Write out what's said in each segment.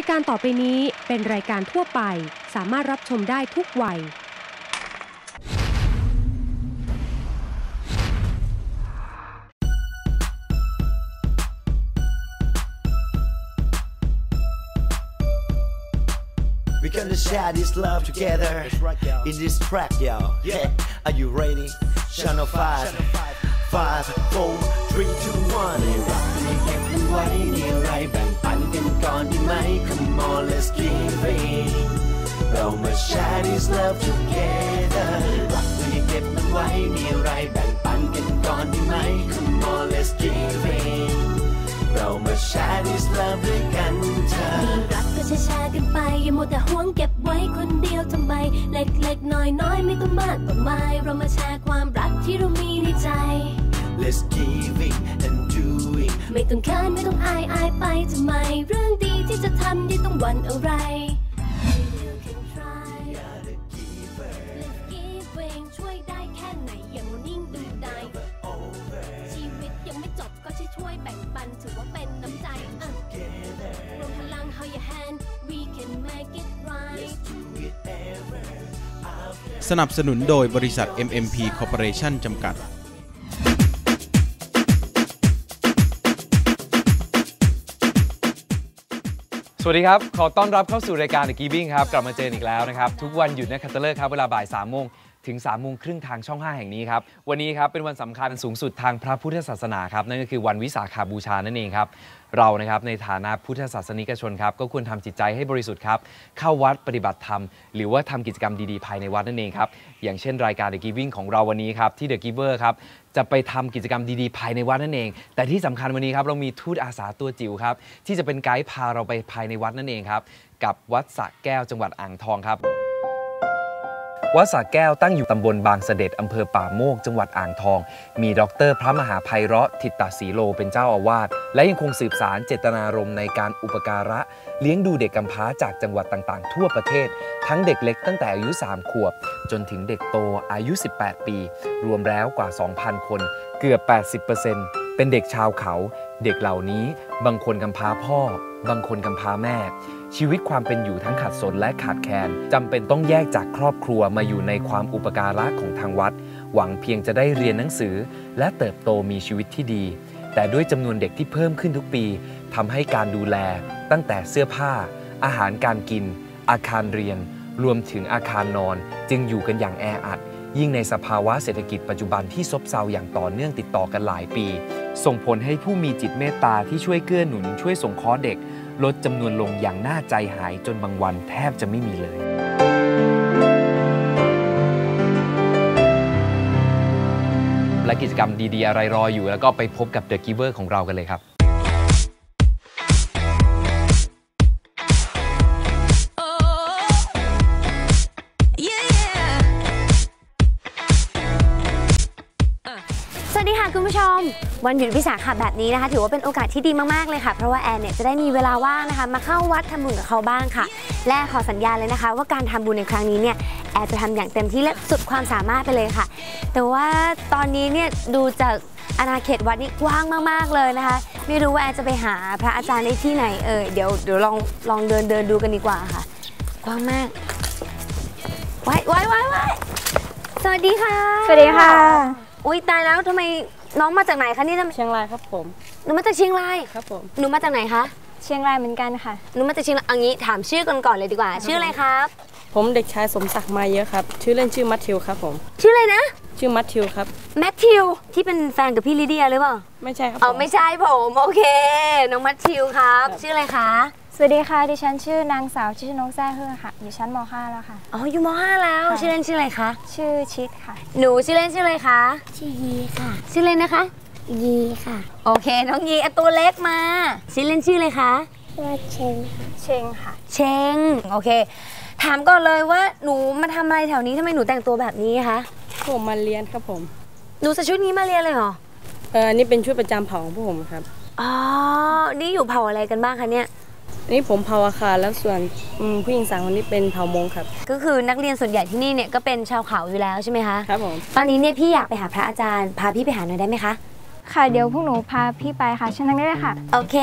ายการต่อไปนี้เป็นรายการทั่วไป สามารถรับชมได้ทุกวัย We gonna share this love together in this track, yo. Yeah, are you ready? Channel 5 5 4 3 2 1 ในรักในเก็บมันไว้ในไรแบ่งปันกันก่อนดี ไหม Come on let's give it เรามา share this love together รักในเก็บมันไว้ในไรแบ่งปันกันก่อนดีไหม Come on let's give it เรามา share this love ด้วยกันเธอรักก็ช้าๆกันไป อย่ามัวแต่ห่วงเก็บไว้คนเดียวทำไม เล็กๆ น้อยๆ ไม่ต้องมากต้องมายเรามาแชร์ความรักที่เรามีในใจ Let's give it and ไม่ต้องเขินไม่ต้องอายอายไปทำไม เรื่องดีที่จะทำที่ต้องหวั่นอะไร You can try Gotta give her Let's giving ช่วยได้แค่ไหนอย่างนิ่งดูได้ over ชีวิตยังไม่จบก็ช่วยช่วยๆแบ่งปันถือว่าเป็นน้ำใจอะ together รวมพลัง hold your hand we can make it right สนับสนุนโดยบริษัท MMP Corporation จำกัด สวัสดีครับ ขอต้อนรับเข้าสู่รายการ The Giving ครับ กลับมาเจอกันอีกแล้วนะครับ ทุกวันหยุดนะคัตฤกษ์ครับ เวลาบ่าย3โมง ถึง3โมงครึ่งทางช่อง 5 แห่งนี้ครับ วันนี้ครับเป็นวันสำคัญสูงสุดทางพระพุทธศาสนาครับ นั่นก็คือวันวิสาขาบูชานั่นเองครับ เรานะครับในฐานะพุทธศาสนิกชนครับ ก็ควรทำจิตใจให้บริสุทธิ์ครับ เข้าวัดปฏิบัติธรรม หรือว่าทำกิจกรรมดีๆ ภายในวัดนั่นเองครับ อย่างเช่นรายการ The Giving ของเราวันนี้ครับที่ The Giver ครับจะไปทำกิจกรรมดีๆ ภายในวัดนั่นเอง แต่ที่สำคัญวันนี้ครับเรามีทูตอาสาตัวจิ๋วครับที่จะเป็นไกด์พาเราไปภายในวัดนั่นเองครับกับวัดสระแก้วจังหวัดอ่างทองครับ วัดสระแก้วตั้งอยู่ตำบลบางเสด็จอำเภอป่าโมก จังหวัดอ่างทอง มีดรพระมหาภัยเราะทิตตสีโลเป็นเจ้าอาวาส และยังคงสืบสารเจตนารมณ์ในการอุปการะ เลี้ยงดูเด็กกำพร้าจากจังหวัดต่างๆ ทั่วประเทศ ทั้งเด็กเล็กตั้งแต่อายุ 3 ขวบ จนถึงเด็กโตอายุ 18 ปี รวมแล้วกว่า 2,000 คน เกือบ 80%เป็นเด็กชาวเขา เด็กเหล่านี้บางคนกำพร้าพ่อ บางคนกำพร้าแม่ ชีวิตความเป็นอยู่ทั้งขัดสนและขาดแคลนจำเป็นต้องแยกจากครอบครัวมาอยู่ในความอุปการะของทางวัด หวังเพียงจะได้เรียนหนังสือ และเติบโตมีชีวิตที่ดี แต่ด้วยจำนวนเด็กที่เพิ่มขึ้นทุกปีทำให้การดูแล ตั้งแต่เสื้อผ้า อาหารการกิน อาคารเรียน รวมถึงอาคารนอน จึงอยู่กันอย่างแออัด ยิ่งในสภาวะเศรษฐกิจปัจจุบันที่ซบเซาอย่างต่อเนื่องติดต่อกันหลายปี ส่งผลให้ผู้มีจิตเมตตาที่ช่วยเกื้อหนุนช่วยสงเคราะห์เด็ก ลดจำนวนลงอย่างน่าใจหายจนบางวันแทบจะไม่มีเลยและกิจกรรมดีๆ อะไรรออยู่ แล้วก็ไปพบกับ The Giver ของเรากันเลยครับ วันหยุดวิสาขะแบบนี้นะคะ ถือว่าเป็นโอกาสที่ดีมากๆเลยค่ะ เพราะว่าแอนเนี่ยจะได้มีเวลาว่างนะคะ มาเข้าวัดทำบุญกับเขาบ้างค่ะ และขอสัญญาเลยนะคะ ว่าการทำบุญในครั้งนี้เนี่ยแอนจะทำอย่างเต็มที่และสุดความสามารถไปเลยค่ะ แต่ว่าตอนนี้เนี่ยดูจากอาณาเขตวัดนี่กว้างมากๆเลยนะคะ ไม่รู้ว่าแอนจะไปหาพระอาจารย์ได้ที่ไหนเอ่ยเดี๋ยวเดี๋ยวลองลองเดินเดินดูกันดีกว่าค่ะ กว้างมากไว้ไว้ไว้ไว้สวัสดีค่ะ สวัสดีค่ะ อุ้ยตายแล้วทำไม น้องมาจากไหนคะนี่ทำเชียงรายครับผม หนูมาจากเชียงรายครับผม หนูมาจากไหนคะ เชียงรายเหมือนกันค่ะ หนูมาจากเชียงรายเอางี้ถามชื่อกันก่อนเลยดีกว่า ชื่ออะไรครับ ผมเด็กชายสมศักดิ์มาเยอะครับ ชื่อเล่นชื่อมัทธิวครับผม ชื่ออะไรนะ ชื่อมัทธิวครับ แมทธิวที่เป็นแฟนกับพี่ลิเดียหรือเปล่า ไม่ใช่ครับเอาผมไม่ใช่ผม โอเค น้องแมทธิวครับ ชื่ออะไรคะส วัสดีค่ะ ดิฉันชื่อนางสาวชิชนกแซ่เฮือค่ะ อยู่ชั้นม .5 แล้วค่ะ อ๋อ อยู่ม .5 แล้วค่ะชื่อเล่นชื่ออะไรคะ ชื่อชิดค่ะ หนูชื่อเล่นชื่ออะไรคะ ชื่อยีค่ะ ชื่อเล่นนะคะ ยีค่ะ โอเค น้องยีเอาตัวเล็กมา ชื่อเล่นชื่ออะไรคะว่าเชงค่ะเชงค่ะ เชง โอเค ถามก่อนเลยว่าหนูมาทำอะไรแถวนี้ทำไมหนูแต่งตัวแบบนี้คะ ผมมาเรียนครับผม หนูใส่ชุดนี้มาเรียนเลยเหรอ เอออันนี้เป็นชุดประจำเผ่าของพวกผมครับ อ๋อ นี่อยู่เผ่าอะไรกันบ้างคะเนี่ยอั นี่ผมเผาอาคารแล้วส่วนผู้หญิงสามคนนี้เป็นเผามงครับ ก็คือนักเรียนส่วนใหญ่ที่นี่เนี่ยก็เป็นชาวเขาอยู่แล้วใช่ไหมคะครับผมตอนนี้เนี่ยพี่อยากไปหาพระอาจารย์ พาพี่ไปหาหน่อยได้ไหมคะค่ะเดี๋ยวพวกหนูพาพี่ไปค่ะเชิญทางนี้เลยค่ะ โอเค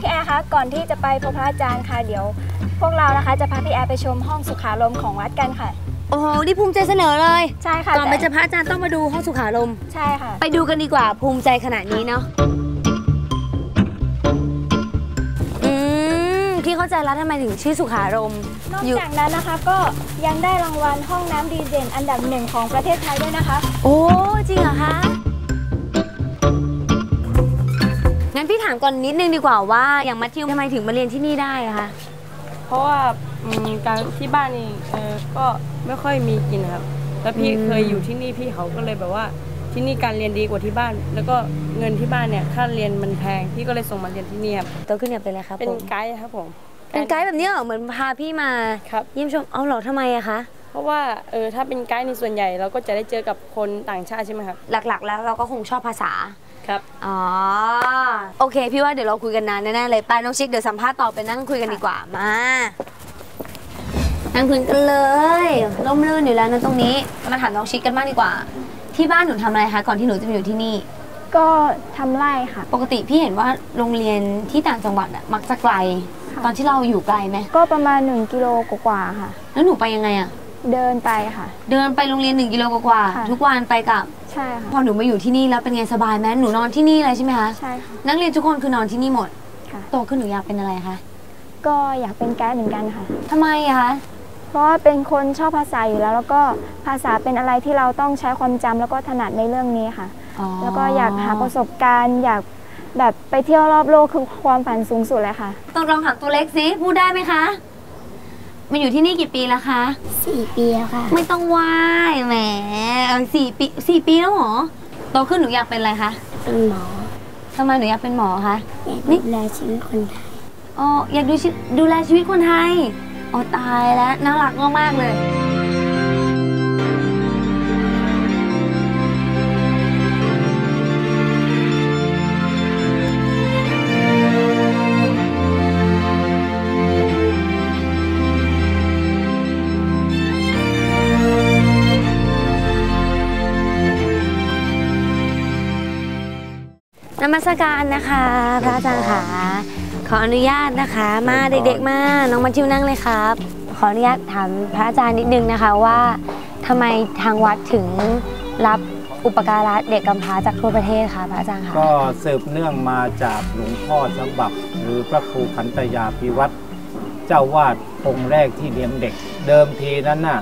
พี่แอร์คะก่อนที่จะไปพบพระอาจารย์ค่ะ เดี๋ยว พวกเรานะคะจะพาพี่แอร์ไปชมห้องสุขาลมของวัดกันค่ะ โอ้โห นี่ภูมิใจเสนอเลย ใช่ค่ะก่อนไปแต่เจอพระอาจารย์ต้องมาดูห้องสุขารมณ์ใช่ค่ะ ไปดูกันดีกว่าภูมิใจขนาดนี้เนาะอืมพี่เข้าใจแล้วทำไมถึงชื่อสุขารมณ์นอกอยู่จากนั้นนะคะก็ยังได้รางวัลห้องน้ำดีเด่นอันดับหนึ่งของประเทศไทยด้วยนะคะ โอ้จริงเหรอคะงั้นพี่ถามก่อนนิดนึงดีกว่าว่าอย่างมัธยมทำไมถึงมาเรียนที่นี่ได้อะคะเพราะว่า อืมการที่บ้านนี่เออก็ไม่ค่อยมีกินครับแล้วพี่อืมเคยอยู่ที่นี่พี่เขาก็เลยแบบว่า ที่นี่การเรียนดีกว่าที่บ้าน แล้วก็เงินที่บ้านเนี่ยค่าเรียนมันแพงพี่ก็เลยส่งมาเรียนที่นี่ครับโตขึ้นอยากเป็นอะไรครับเป็นผมไกด์ครับผม เป็นไกด์แบบนี้เหรอเหมือนพาพี่มาครับ เยี่ยมชมเอาเหรอทำไมอะคะ เพราะว่าเออถ้าเป็นไกด์ในส่วนใหญ่เราก็จะได้เจอกับคนต่างชาติใช่ไหมครับหลักๆ แล้วเราก็คงชอบภาษา ครับ อ๋อ โอเค พี่ว่าเดี๋ยวเราคุยกันนานแน่ๆเลยไปน้องชิคเดี๋ยวสัมภาษณ์ต่อไปนั่งคุยกันดีกว่ามา นั่งพื้นกันเลยร่มรื่นอยู่แล้วนะตรงนี้มาถามน้องชิคกันบ้างดีกว่า ที่บ้านหนูทำอะไรคะก่อนที่หนูจะมาอยู่ที่นี่ ก็ทำไร่ค่ะ ปกติพี่เห็นว่าโรงเรียนที่ต่างจังหวัดอะมักจะไกล ค่ะ ตอนที่เราอยู่ไกลไหมก็ประมาณ 1กิโลกว่าๆค่ะ แล้วหนูไปยังไงอะเดินไปค่ะ เดินไปโรงเรียนหนึ่งกิโลกว่าค่ะๆทุกวันไปกลับใช่ค่ะพอหนูมาอยู่ที่นี่แล้วเป็นไงสบายไหมหนูนอนที่นี่เลยใช่ไหมคะใช่ค่ะ นักเรียนทุกคนคือนอนที่นี่หมดค่ะ โตขึ้นหนูอยากเป็นอะไรคะก็อยากเป็นไกด์เหมือนกันค่ะ ทำไมอะคะ เพราะว่าเป็นคนชอบภาษาอยู่แล้ว แล้วก็ภาษาเป็นอะไรที่เราต้องใช้ความจำแล้วก็ถนัดในเรื่องนี้ค่ะอ๋อแล้วก็อยากหาประสบการณ์อยากแบบไปเที่ยวรอบโลกคือความฝันสูงสุดเลยค่ะ ต้องลองถามตัวเล็กสิพูดได้ไหมคะมาอยู่ที่นี่กี่ปีแล้วคะสี่ปีแล้วค่ะ ไม่ต้องไหว้แหมเออสี่ปีสี่ปีแล้วเหรอโตขึ้นหนูอยากเป็นอะไรคะเป็นหมอทำไมหนูอยากเป็นหมอคะอยากนี่ดูแลชีวิตคนไทยอ๋ออยากดูชีดูแลชีวิตคนไทย อ๋อตายแล้วน่ารักมากๆเลย นมัสการนะคะ พระอาจารย์ค่ะ ออนุญาตนะคะ มาเด็กๆมา น้องมาทิวนั่งเลยครับ ขออนุญาตถามพระอาจารย์นิดนึงนะคะว่าทำไมทางวัดถึงรับอุปการะเด็กกำพร้าจากทั่วประเทศคะพระอาจารย์คะก็สืบเนื่องมาจากหลวงพ่อฉบับ หรือพระครูขันตยาพิวัตรเจ้าวาดองค์แรกที่เลี้ยงเด็ก เดิมทีนั้นน่ะ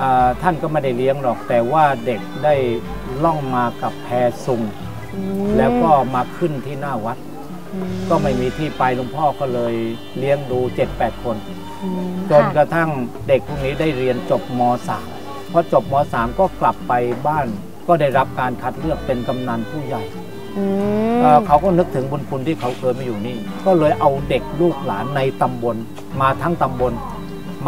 อ่าท่านก็ไม่ได้เลี้ยงหรอกแต่ว่าเด็กได้ล่องมากับแพซุงอืมแล้วก็มาขึ้นที่หน้าวัดอืม ก็ไม่มีที่ไปหลวงพ่อก็เลยเลี้ยงดู7-8คนอืมจนกค่ะระทั่งเด็กพวกนี้ได้เรียนจบม .3 พอจบม .3 ก็กลับไปบ้านก็ได้รับการคัดเลือกเป็นกำนันผู้ใหญ่อืมเอ่อเขาก็นึกถึงบุญคุณที่เขาเคยมาอยู่นี่ ก็เลยเอาเด็กลูกหลานในตำบล มาทั้งตำบล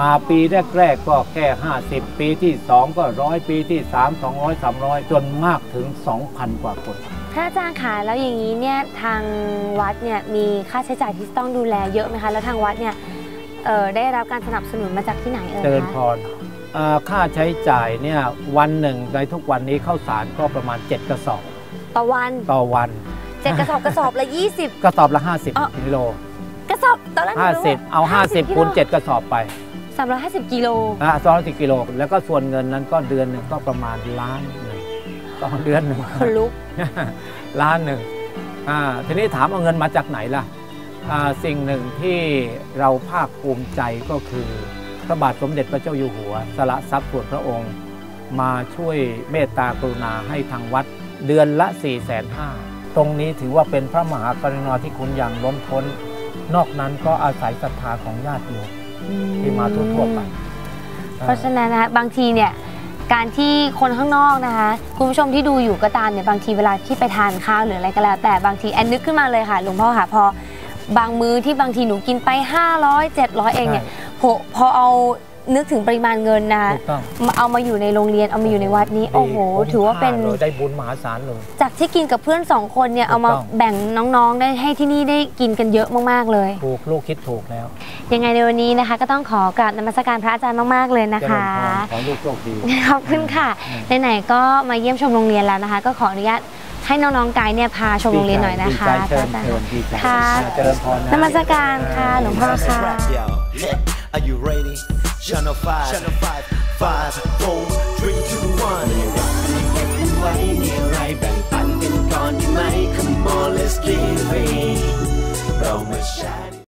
มาปีแรกๆก็แค่ 50 ปีที่ 2 ก็ร้อยปีที่ 3 200 300 จนมากถึง 2,000 กว่าคน พระอาจารย์คะแล้วอย่างนี้เนี่ยทางวัดเนี่ยมีค่าใช้จ่ายที่ต้องดูแลเยอะไหมคะ แล้วทางวัดเนี่ยเอ่อได้รับการสนับสนุนมาจากที่ไหนเอ่ยเจริญพคะรเอ่อค่าใช้จ่ายเนี่ยวันหนึ่งในทุกวันนี้ข้าวสารก็ประมาณ 7 กระสอบ ต่อวันต่อวันเจ็ดกระสอบกระสอบละ 20 กระสอบละอ๋อ50กิโลกระสอบตอนแรกหนูรู้ว่50เอา 50คูณ7กระสอบไปสามร้อยห้าสิบกิโลอะ210กิโลแล้วก็ส่วนเงินนั้นก็เดือนหนึ่งก็ประมาณล้านหนึ่ง ต่อเดือนหนึ่งคนลุกล้านหนึ่งอ่าทีนี้ถามเอาเงินมาจากไหนล่ะอ่าสิ่งหนึ่งที่เราภาคภูมิใจก็คือพระบาทสมเด็จพระเจ้าอยู่หัว สละทรัพย์ส่วนพระองค์ มาช่วยเมตตากรุณาให้ทางวัดเดือนละ4 5 0 0 0ตรงนี้ถือว่าเป็นพระมหากรุณาธิคุณอย่างล้นพ้น นอกนั้นก็อาศัยศรัทธาของญาติโยมที่มาทั่วๆไป เพราะฉะนั้นนะคะบางทีเนี่ย การที่คนข้างนอกนะคะ คุณผู้ชมที่ดูอยู่ก็ตามเนี่ยบางทีเวลาที่ไปทานข้าวหรืออะไรก็แล้ว แต่บางทีแอนนึกขึ้นมาเลยค่ะหลวงพ่อค่ะพอบางมื้อที่บางทีหนูกินไป 500 700 เองเนี่ยพอพอเอา นึกถึงปริมาณเงินนะคะถูกต้องมาเอามาอยู่ในโรงเรียนเอามาอยู่ในวัดนี้โอ้โหคุ้มถือว่าเป็นค่เลยได้บุญมหาศาลเลยจากที่กินกับเพื่อนสองคนเนี่ยเอามาถูกต้องแบ่งน้องๆ ได้ให้ที่นี่ได้กินกันเยอะมากๆเลยถูกลูกคิดถูกแล้ว ยังไงในวันนี้นะคะ ก็ต้องขอกราบนมัสการพระอาจารย์มากๆเลยนะเจริคะญพรขอให้ลูกโชคดีขอบคุณค่ะไหนๆก็มาเยี่ยมชมโรงเรียนแล้วนะคะ ก็ขออนุญาตให้น้องๆไกด์เนี่ยพาชมโรงเรียนหน่อยนะคะดีใจเชิญพระอาจารย์เชิญดีใจค่ะเจริญพรนะนมัสการค่ะหลวงพ่อ Let's ค่ะ rock, yo. Yeah. Are you ready? Channel 5, Channel 5, 5, 4, 3, 2, 1 Right here, right Come on let's give it.